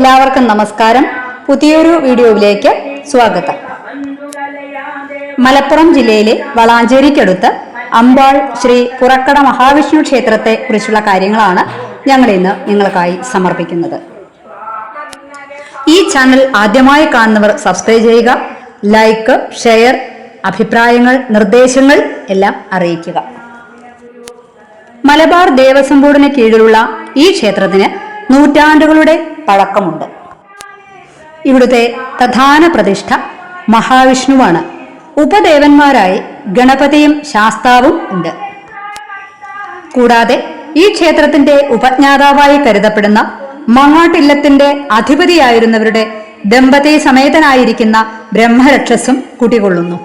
എല്ലാവർക്കും നമസ്കാരം. പുതിയൊരു വീഡിയോയിലേക്ക് സ്വാഗതം. മലപ്പുറം ജില്ലയിലെ വളാഞ്ചേരിക്കടുത്ത് അമ്പാൾ ശ്രീ പുറക്കട മഹാവിഷ്ണു ക്ഷേത്രത്തെ കുറിച്ചുള്ള കാര്യങ്ങളാണ് ഞങ്ങൾ ഇന്ന് നിങ്ങൾക്കായി സമർപ്പിക്കുന്നത്. ഈ ചാനൽ ആദ്യമായി കാണുന്നവർ സബ്സ്ക്രൈബ് ചെയ്യുക ലൈക്ക് ഷെയർ അഭിപ്രായങ്ങൾ നിർദ്ദേശങ്ങൾ എല്ലാം അറിയിക്കുക. മലബാർ ദേവസ്വം ബോർഡിന് കീഴിലുള്ള ഈ ക്ഷേത്രത്തിന് നൂറ്റാണ്ടുകളുടെ പഴക്കമുണ്ട്. ഇവിടുത്തെ പ്രധാന പ്രതിഷ്ഠ മഹാവിഷ്ണുവാണ്. ഉപദേവന്മാരായി ഗണപതിയും ശാസ്താവും ഉണ്ട്. കൂടാതെ ഈ ക്ഷേത്രത്തിന്റെ ഉപജ്ഞാതാവായി കരുതപ്പെടുന്ന മങ്ങാട്ടില്ലത്തിന്റെ അധിപതിയായിരുന്നവരുടെ ദമ്പതി സമേതനായിരിക്കുന്ന ബ്രഹ്മരക്ഷസും കുടികൊള്ളുന്നു.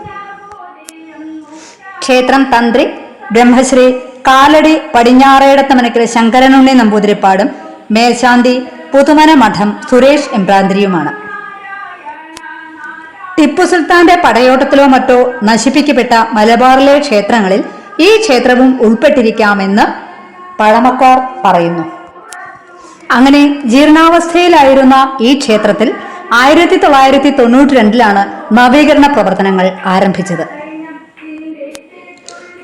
ക്ഷേത്രം തന്ത്രി ബ്രഹ്മശ്രീ കാലടി പടിഞ്ഞാറേടത്തമനക്കിൽ ശങ്കരനുണ്ണി നമ്പൂതിരിപ്പാടും മേൽശാന്തി പുതുമന മഠം സുരേഷ് എംബ്രാന്തിരിയുമാണ് ടിപ്പു സുൽത്താന്റെ പടയോട്ടത്തിലോ മറ്റോ നശിപ്പിക്കപ്പെട്ട മലബാറിലെ ക്ഷേത്രങ്ങളിൽ ഈ ക്ഷേത്രവും ഉൾപ്പെട്ടിരിക്കാമെന്ന് പഴമക്കാർ പറയുന്നു. അങ്ങനെ ജീർണാവസ്ഥയിലായിരുന്ന ഈ ക്ഷേത്രത്തിൽ ആയിരത്തി തൊള്ളായിരത്തി തൊണ്ണൂറ്റി രണ്ടിലാണ് നവീകരണ പ്രവർത്തനങ്ങൾ ആരംഭിച്ചത്.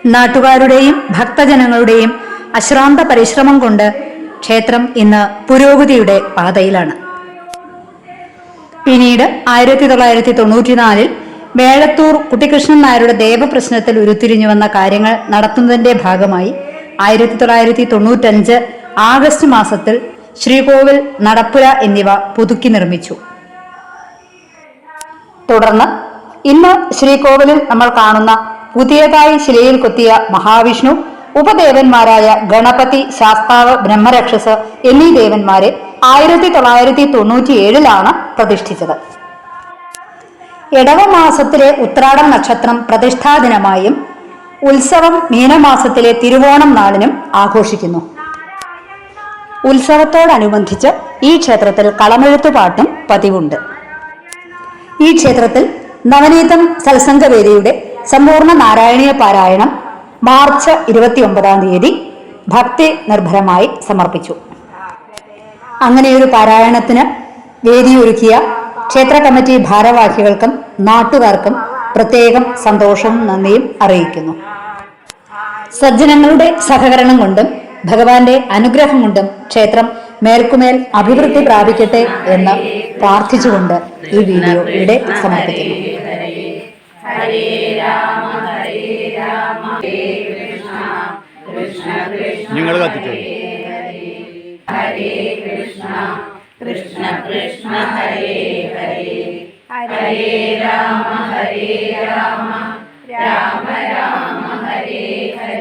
നാട്ടുകാരുടെയും ഭക്തജനങ്ങളുടെയും അശ്രാന്ത പരിശ്രമം കൊണ്ട് ക്ഷേത്രം ഇന്ന് പുരോഗതിയുടെ പാതയിലാണ്. പിന്നീട് ആയിരത്തി തൊള്ളായിരത്തി തൊണ്ണൂറ്റിനാലിൽ മേഴത്തൂർ കുട്ടിക്കൃഷ്ണൻ നായരുടെ ദേവപ്രശ്നത്തിൽ ഉരുത്തിരിഞ്ഞു വന്ന കാര്യങ്ങൾ നടത്തുന്നതിന്റെ ഭാഗമായി ആയിരത്തി തൊള്ളായിരത്തി തൊണ്ണൂറ്റഞ്ച് ആഗസ്റ്റ് മാസത്തിൽ ശ്രീകോവിൽ നടപ്പുര എന്നിവ പുതുക്കി നിർമ്മിച്ചു. തുടർന്ന് ഇന്ന് ശ്രീകോവിലിൽ നമ്മൾ കാണുന്ന പുതിയതായി ശിലയിൽ കൊത്തിയ മഹാവിഷ്ണു ഉപദേവന്മാരായ ഗണപതി ശാസ്താവ് ബ്രഹ്മരക്ഷസ് എന്നീ ദേവന്മാരെ ആയിരത്തി തൊള്ളായിരത്തി തൊണ്ണൂറ്റി ഏഴിലാണ് പ്രതിഷ്ഠിച്ചത് ഇടവമാസത്തിലെ ഉത്രാടം നക്ഷത്രം പ്രതിഷ്ഠാ ദിനമായും ഉത്സവം മീനമാസത്തിലെ തിരുവോണം നാളിനും ആഘോഷിക്കുന്നു. ഉത്സവത്തോടനുബന്ധിച്ച് ഈ ക്ഷേത്രത്തിൽ കളമെഴുത്തുപാട്ടും പതിവുണ്ട്. ഈ ക്ഷേത്രത്തിൽ നവനീതം സത്സംഗവേദിയുടെ സമ്പൂർണ നാരായണീയ പാരായണം മാർച്ച് ഇരുപത്തി ഒമ്പതാം തീയതി ഭക്തി നിർഭരമായി സമർപ്പിച്ചു. അങ്ങനെയൊരു പാരായണത്തിന് വേദിയൊരുക്കിയ ക്ഷേത്ര കമ്മിറ്റി ഭാരവാഹികൾക്കും നാട്ടുകാർക്കും പ്രത്യേകം സന്തോഷവും നന്ദിയും അറിയിക്കുന്നു. സജ്ജനങ്ങളുടെ സഹകരണം കൊണ്ടും ഭഗവാന്റെ അനുഗ്രഹം കൊണ്ടും ക്ഷേത്രം മേൽക്കുമേൽ അഭിവൃദ്ധി പ്രാപിക്കട്ടെ എന്ന് പ്രാർത്ഥിച്ചുകൊണ്ട് ഈ വീഡിയോ ഇവിടെ സമർപ്പിക്കുന്നു നിങ്ങൾ കത്തിച്ചോ? കൃഷ്ണ കൃഷ്ണ കൃഷ്ണ ഹരേ ഹരേ. ഹരേ രാമ ഹരേ രാമ രാമ രാമ ഹരേ ഹരേ ഹരേ.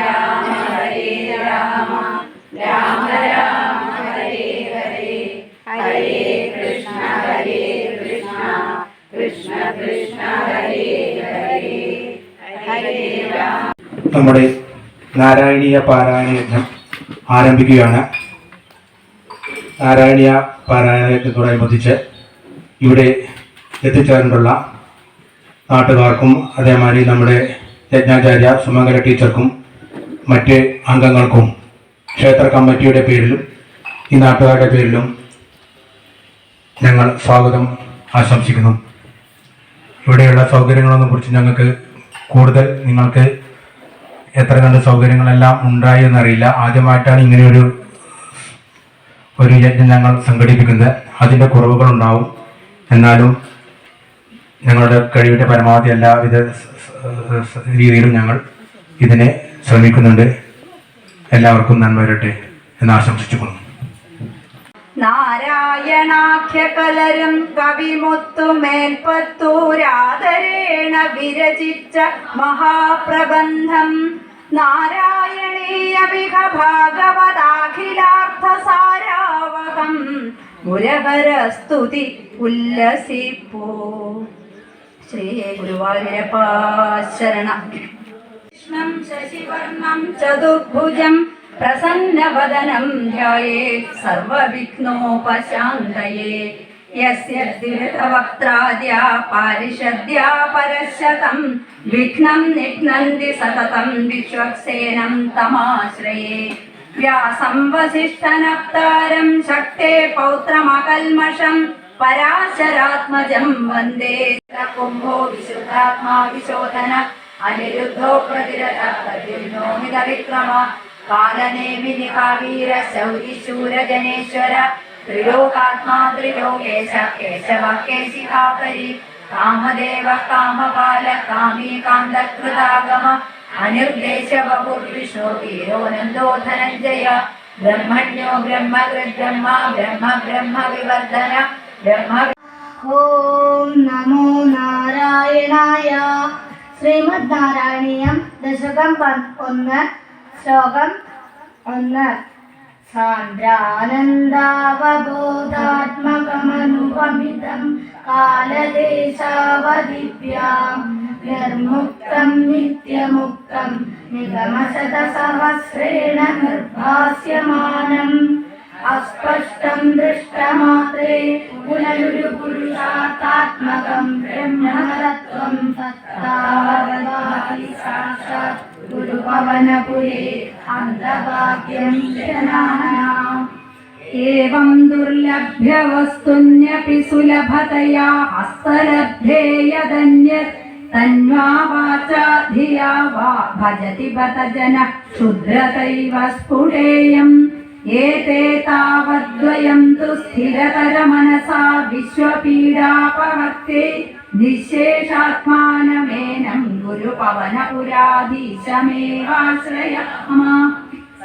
രാമ ഹരേ രാമ രാമ രാമ ഹരേ ഹരേ ഹരേ കൃഷ്ണ ഹരേ കൃഷ്ണ കൃഷ്ണ കൃഷ്ണ ഹരേ ഹരേ ഹരേ രാമ നമ്മുടെ നാരായണീയ പാരായണ യജ്ഞം ആരംഭിക്കുകയാണ്. നാരായണീയ പാരായണ യജ്ഞത്തോടനുബന്ധിച്ച് ഇവിടെ എത്തിച്ചേർന്നിട്ടുള്ള നാട്ടുകാർക്കും അതേമാതിരി നമ്മുടെ യജ്ഞാചാര്യ സുമംഗല ടീച്ചർക്കും മറ്റ് അംഗങ്ങൾക്കും ക്ഷേത്ര കമ്മിറ്റിയുടെ പേരിലും ഈ നാട്ടുകാരുടെ പേരിലും ഞങ്ങൾ സ്വാഗതം ആശംസിക്കുന്നു. ഇവിടെയുള്ള സൗകര്യങ്ങളൊന്നും കുറിച്ച് ഞങ്ങൾക്ക് കൂടുതൽ നിങ്ങൾക്ക് എത്ര കണ്ട് സൗകര്യങ്ങളെല്ലാം ഉണ്ടായി എന്നറിയില്ല. ആദ്യമായിട്ടാണ് ഇങ്ങനെയൊരു ഒരു യജ്ഞം ഞങ്ങൾ സംഘടിപ്പിക്കുന്നത്. അതിന്റെ കുറവുകളുണ്ടാവും. എന്നാലും ഞങ്ങളുടെ കഴിവിന്റെ പരമാവധി എല്ലാവിധ രീതിയിലും ഞങ്ങൾ ഇതിനെ ശ്രമിക്കുന്നുണ്ട്. എല്ലാവർക്കും നന്മ വരട്ടെ എന്ന് ആശംസിച്ചുകൊള്ളുന്നു. നാരായണാഖ്യകലരും കവിമുത്തുമേൽപ്പത്തൂരാദരേണ വിരചിച്ച മഹാപ്രബന്ധം. നാരായണീയ മിക ഭാഗവതാഖിലാർത്ഥസാരാവഹം. മുരഹരസ്തുതി ഉല്ലസിപ്പോ. ശ്രീ ഗുരുവായൂരപ്പ ശരണം കൃഷ്ണം ശശിവർണം ചതുർഭുജം പ്രസന്നവദനം ധ്യായേ സർവവിഘ്നോപശാന്തയേ യസ്യ ദുരിതവക്ത്രാദ്യ പാരിഷദ്യ പരശതം വിഘ്നം നിഘ്നന്തി സതതം വിശ്വക്സേനം തമാശ്രയേ വ്യാസം വസിഷ്ഠനപ്താരം ശക്തേ പൗത്രമകൽമഷം പരാശരാത്മജം വന്ദേ കുംഭോ വിശുദ്ധാത്മാ अनिरुद्धो प्रतिरतः प्रद्युम्नो मिदविक्रमः कालनेमि निकावीरशौरिशूरजनेश्वर कामी कान्तकृतागम अनिर्देश बपुर्विष्णो वीरो, नन्दो, धनञ्जय, ब्रह्मण्यो ब्रह्म ब्रह्म ब्रह्म विवर्धन, ब्रह्म ॐ नमो नारायणाय ശ്രീമദ് നാരായണീയം ദശകം പ- ഒന്ന് ശ്ലോകം ഒന്ന് സാന്ദ്രാനന്ദാവബോധാത്മകമനുപമിതം കാലദേശാവദിഭ്യാം നിർമുക്തം നിത്യമുക്തം നിഗമശതസഹസ്രേണ നിർഭാസ്യമാനം गुरुपवनपुरे अन्तवाक्यम् जनानाम् एवम् दुर्लभ्यवस्तुन्यपि सुलभतया हस्तलभ्ये यदन्यत्। तन्वा वाचा धिया वा भजति बत जन क्षुद्रतैव स्फुटेयम्। एते तावद्वयं तु स्थिरतरमनसा विश्वपीडापवर्ते निःशेषात्मानमेनं गुरुपवनपुराधीशमेवाश्रयाम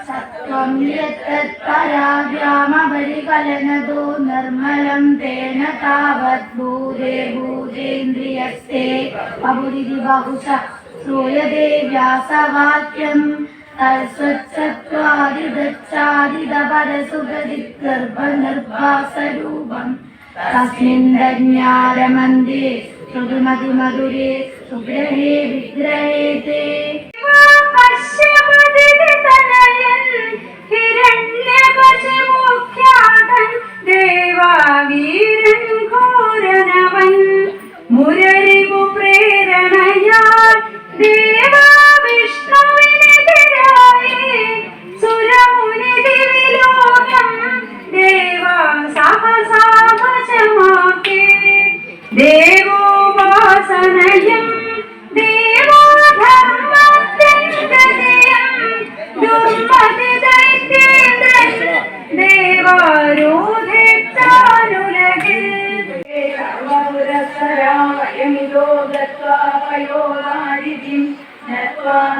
सत्त्वं यत्तत्पराव्यामपरिकलनदो निर्मलं तेन तावत् भूरे भूतेन्द्रियस्ते बहुशः श्रूयते व्यासवाक्यम् വ്യാസവാക്യം തൽസ്വച്ഛത്വാദിദച്ചാദിതപരസുഗതി ഗർഭനിർഭാസരൂപം തസ്മിन् ദജ്ഞാരമന്ദിരെ ശ്രുതിമതിമധുരേ സുഗ്രഹേ വിഗ്രഹേതേ. ഹിരണ്യകശിമുഖ്യാതൻ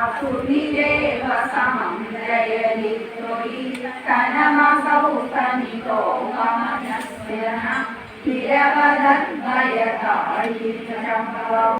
असुनिदेव समं जयलित्रोयि कनमसौ समितो ममनस्य निरवदद्वयतायि शम्भो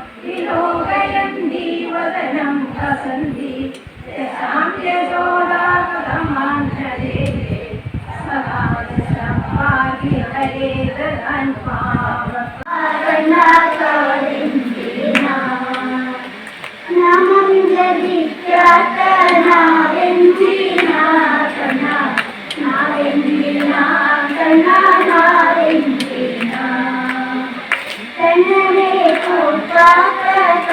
वदन्ति वदनं वसन्ति साम्यशोदाकथमान्धरे समाजसम्पादि हरे तदन्पावनाकवदिन्ति नमं जदित्यतनावेन्ति नाकना नावेन्ति नाकना नावेन्ति ना तन्मे कुर्पा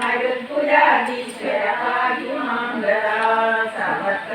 മരുത്പുരാധീശ്വര പാഹി മാംഗളാ സർവത്ര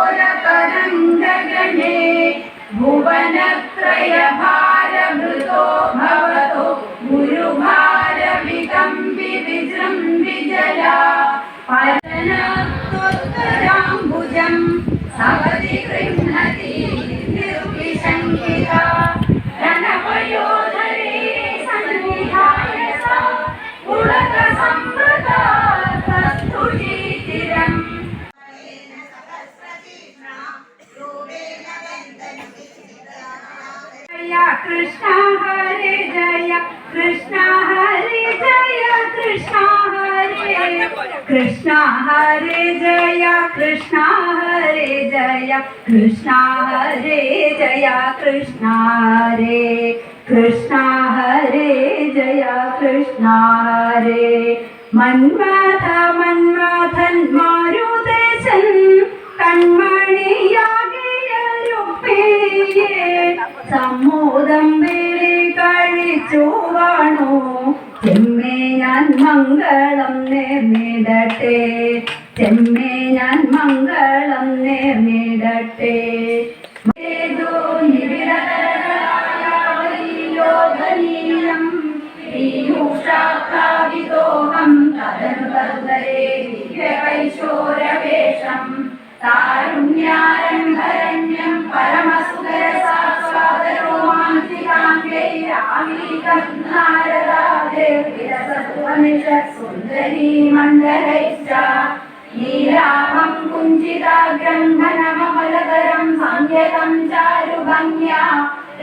കൃഷ്ണ ഹരേ ജയ കൃഷ്ണ ഹരേ ജയ കൃഷ്ണ ഹരേ ജയ കൃഷ്ണ ഹരേ കൃഷ്ണ ഹരേ ജയ കൃഷ്ണ ഹരേ. മന്മഥ മന്മഥൻ മാരുദേശൻ കൺമണിയാകിയ സമ്മോദം വിളി കഴിച്ചു കാണൂ ഞാൻ മംഗളം നേർന്നിടട്ടെ. ചെമ്മേ ഞാൻ മംഗളം നേർന്നിടട്ടെ. ദിവ്യകൈശോരവേഷം താരുണ്യാരംഭരണ്യം പരമസുഖരസാസ്വാദരോമാഞ്ചികാംഗൈരാമീകം നാരദാദേവിരസത്വനിഷത്സുന്ദരീ മണ്ഡലൈശ്ച നീലാഭം കുഞ്ചിതാഗ്രം ഘനമമലതരം സംയതം ചാരുഭംഗ്യാ.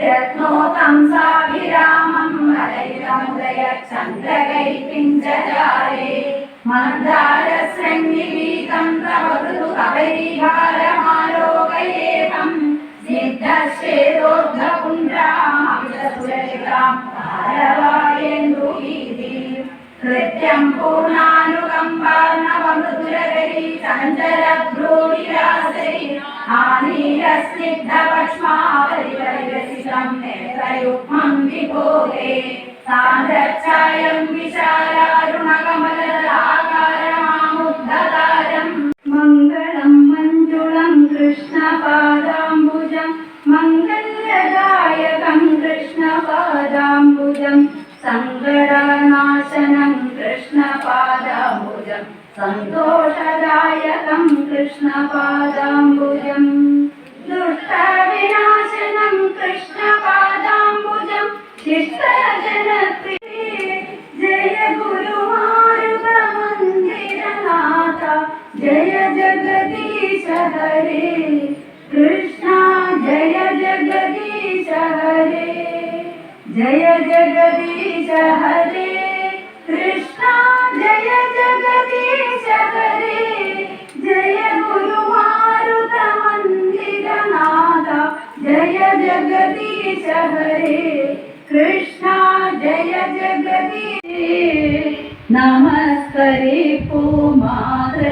രത്നോതം സാഭിരാമം ഹരൈതമുദയ ചന്ദ്രകൈ പിഞ്ചജാരേ മന്ദാരശൃംഗിവീതം തവ ഋതു ഭാരവായേന്ദുഗീതി കൃത്യം പൂർണാനുകമ്പാന ചഞ്ചലഭ്രൂവിലാസൈ ആനീരസ്നിഗ്ധപക്ഷ്മാവരിവരിരസിതം നേത്രയുഗ്മം വിഭോഗേ സാന്ദ്രച്ഛായം വിശാലാരുണകമലരാകാരമാമുദ്ധതാരം മംഗളം മഞ്ജുളം കൃഷ്ണപാദാംബുജം. ജയ ജഗദീശ ഹരേ കൃഷ്ണ ജയ ജഗദീശ നമസ്കരി പൂമാതൃകയേകിയ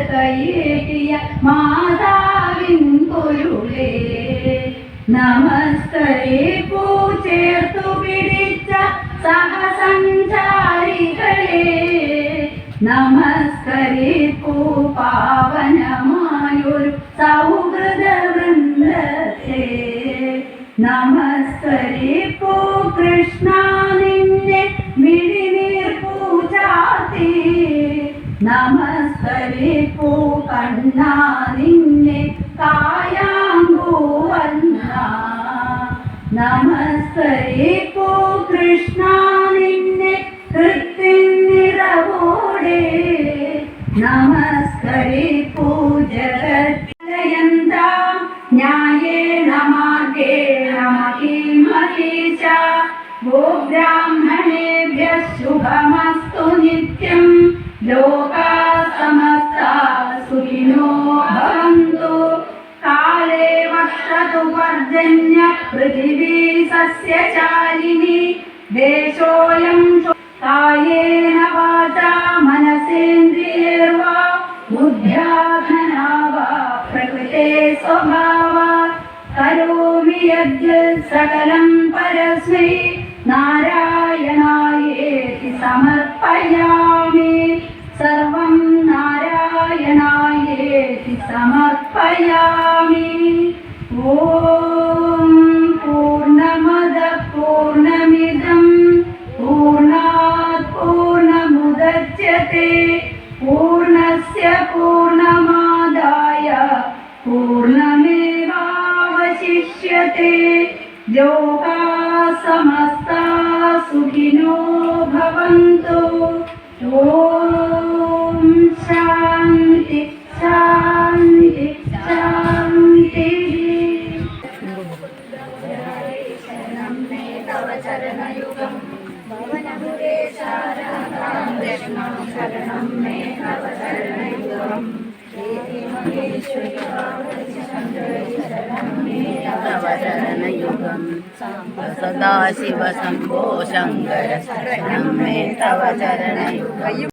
മാതാവിൻ പൊരുളേ നമസ്കരി പൂ ചേർത്തു പിടിച്ച സഹസഞ്ചാരികളെ നമസ്കരി പൂ പാവനമായൊരു സൗഹൃദ നമസ്കരിപ്പൂ കണ്ണ നിന്നെ കായാമ്പൂവന്ന നമസ്കരിപ്പൂ ശാലിനി ദേശോയം കായേന വാചാ മനസേന്ദ്രിയേർവാ ബുദ്ധ്യാഘനാ വാ പ്രകൃതേ സ്വഭാവാ. കരോമി യദ് സകലം പരസ്മൈ നാരായണായേതി സമർപ്പയാമി. സർവം നാരായണായേതി സമർപ്പയാമി. ഓ पूर्णमदः पूर्णमिदं पूर्णात् पूर्णमुदच्यते। पूर्णस्य पूर्णमादाय पूर्णमेवावशिष्यते। लोका समस्ता सुखिनो भवन्तु। ॐ शान्ति शान्ति शरणं सदाशिव शम्भो शङ्कर मे तव शरणयुगम्